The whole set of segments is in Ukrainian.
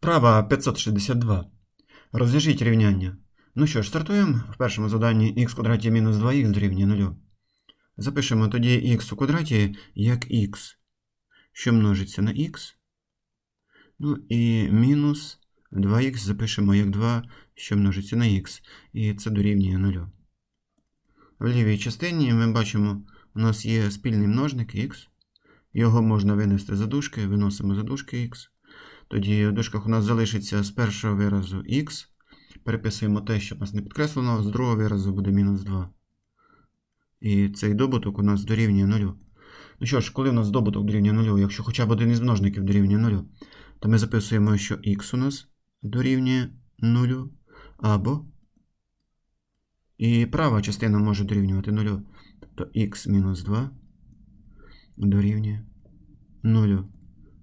Вправа 562. Розв'яжіть рівняння. Ну що ж, стартуємо в першому заданні х квадраті мінус 2х дорівнює 0. Запишемо тоді х у квадраті як х, що множиться на х. Ну і мінус 2х запишемо як 2, що множиться на х. І це дорівнює 0. В лівій частині ми бачимо, у нас є спільний множник х. Його можна винести за дужки, виносимо за дужки х. Тоді в дужках у нас залишиться з першого виразу х. Переписуємо те, що у нас не підкреслено, з другого виразу буде мінус 2. І цей добуток у нас дорівнює 0. Ну що ж, коли у нас добуток дорівнює 0, якщо хоча б один із множників дорівнює 0, то ми записуємо, що х у нас дорівнює 0 або і права частина може дорівнювати 0. Тобто х мінус 2 дорівнює 0.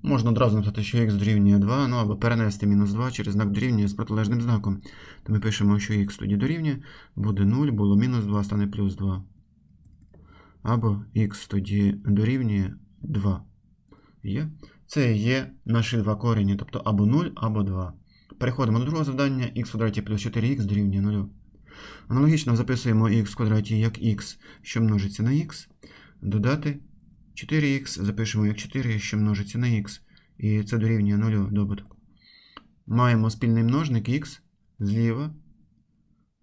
Можна одразу написати, що х дорівнює 2, ну або перенести мінус 2 через знак дорівнює з протилежним знаком. То ми пишемо, що х тоді дорівнює, буде 0, було мінус 2, стане плюс 2. Або х тоді дорівнює 2. Є? Це є наші два корені, тобто або 0, або 2. Переходимо до другого завдання. х квадраті плюс 4х дорівнює 0. Аналогічно записуємо х в квадраті як х, що множиться на х, додати 4х, запишемо як 4, що множиться на х, і це дорівнює 0 добуток. Маємо спільний множник х зліва.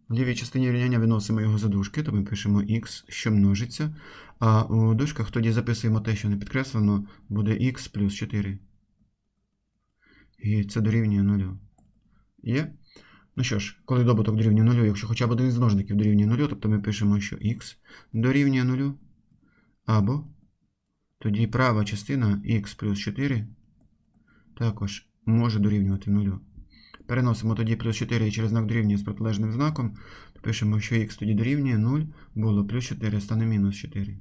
В лівій частині рівняння виносимо його за дужки, то ми пишемо х, що множиться. А у дужках тоді записуємо те, що не підкреслено, буде х плюс 4. І це дорівнює 0. Є? Ну що ж, коли добуток дорівнює 0, якщо хоча б один із множників дорівнює 0, тобто ми пишемо, що х дорівнює 0. Або тоді права частина х плюс 4 також може дорівнювати 0. Переносимо тоді плюс 4 через знак дорівнює з протилежним знаком. Пишемо, що х тоді дорівнює 0, було плюс 4, стане мінус 4.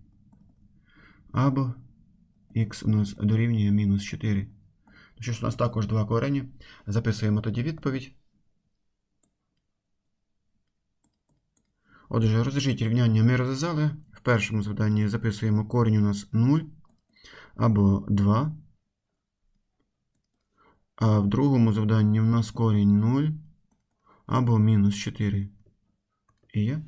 Або х у нас дорівнює мінус 4. Ну що ж, у нас також два корені. Записуємо тоді відповідь. Отже, розв'яжіть рівняння ми розв'язали. В першому завданні записуємо корінь у нас 0 або 2. А в другому завданні у нас корінь 0 або мінус 4. І є.